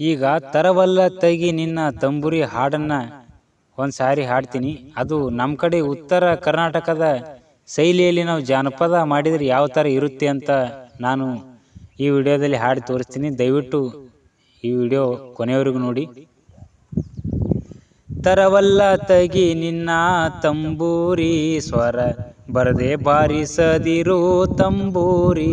ಈಗ ತರವಲ್ಲ ತಗಿ ನಿನ್ನ ತಂಬುರಿ ಹಾಡನ್ನ ಒಂದು ಸಾರಿ ಹಾಡ್ತೀನಿ. ಅದು ನಮ್ಮ ಕಡೆ ಉತ್ತರ ಕರ್ನಾಟಕದ ಶೈಲಿಯಲ್ಲಿ ನಾವು ಜಾನಪದ ಮಾಡಿದರೆ ಯಾವ ಥರ ಇರುತ್ತೆ ಅಂತ ನಾನು ಈ ವಿಡಿಯೋದಲ್ಲಿ ಹಾಡಿ ತೋರಿಸ್ತೀನಿ. ದಯವಿಟ್ಟು ಈ ವಿಡಿಯೋ ಕೊನೆಯವರೆಗೂ ನೋಡಿ. ತರವಲ್ಲ ತಗಿ ನಿನ್ನ ತಂಬೂರಿ ಸ್ವರ ಬರದೆ ಬಾರಿಸದಿರು ತಂಬೂರಿ.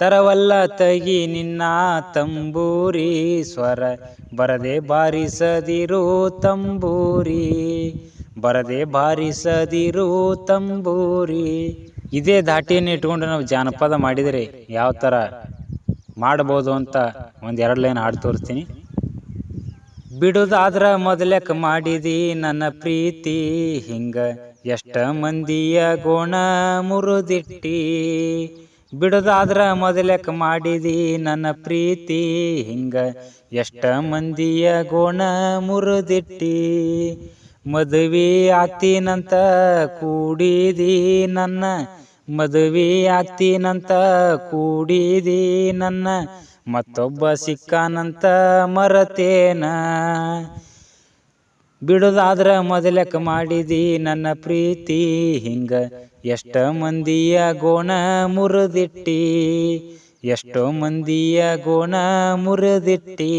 ತರವಲ್ಲ ತಗಿ ನಿನ್ನ ತಂಬೂರಿ ಸ್ವರ ಬರದೆ ಬಾರಿಸದಿರು ತಂಬೂರಿ. ಬರದೆ ಬಾರಿಸದಿರು ತಂಬೂರಿ. ಇದೇ ದಾಟಿಯನ್ನು ಇಟ್ಕೊಂಡು ನಾವು ಜಾನಪದ ಮಾಡಿದರೆ ಯಾವ ಥರ ಮಾಡ್ಬೋದು ಅಂತ ಒಂದು ಎರಡು ಲೈನ್ ಹಾಡು ತೋರಿಸ್ತೀನಿ. ಬಿಡುದಾದ್ರ ಮೊದಲಕ್ಕೆ ಮಾಡಿದಿ ನನ್ನ ಪ್ರೀತಿ. ಹಿಂಗ ಎಷ್ಟ ಮಂದಿಯ ಗುಣ ಮುರುದಿಟ್ಟಿ. ಬಿಡುದಾದ್ರ ಮೊದಲಕ್ಕೆ ಮಾಡಿದಿ ನನ್ನ ಪ್ರೀತಿ. ಹಿಂಗ ಎಷ್ಟ ಮಂದಿಯ ಗುಣ ಮುರುದಿಟ್ಟಿ. ಮದುವೆ ಆಗ್ತೀನಂತ ಕೂಡಿದಿ ನನ್ನ. ಮದುವೆ ಆಗ್ತೀನಂತ ಕೂಡಿದಿ ನನ್ನ. ಮತ್ತೊಬ್ಬ ಸಿಕ್ಕಾನಂತ ಮರತೇನ. ಬಿಡುದಾದ್ರ ಮೊದಲಕ್ಕ ಮಾಡಿದಿ ನನ್ನ ಪ್ರೀತಿ. ಹಿಂಗ ಎಷ್ಟ ಮಂದಿಯ ಗೋಣ ಮುರಿದಿಟ್ಟಿ. ಎಷ್ಟೋ ಮಂದಿಯ ಗೋಣ ಮುರಿದಿಟ್ಟಿ.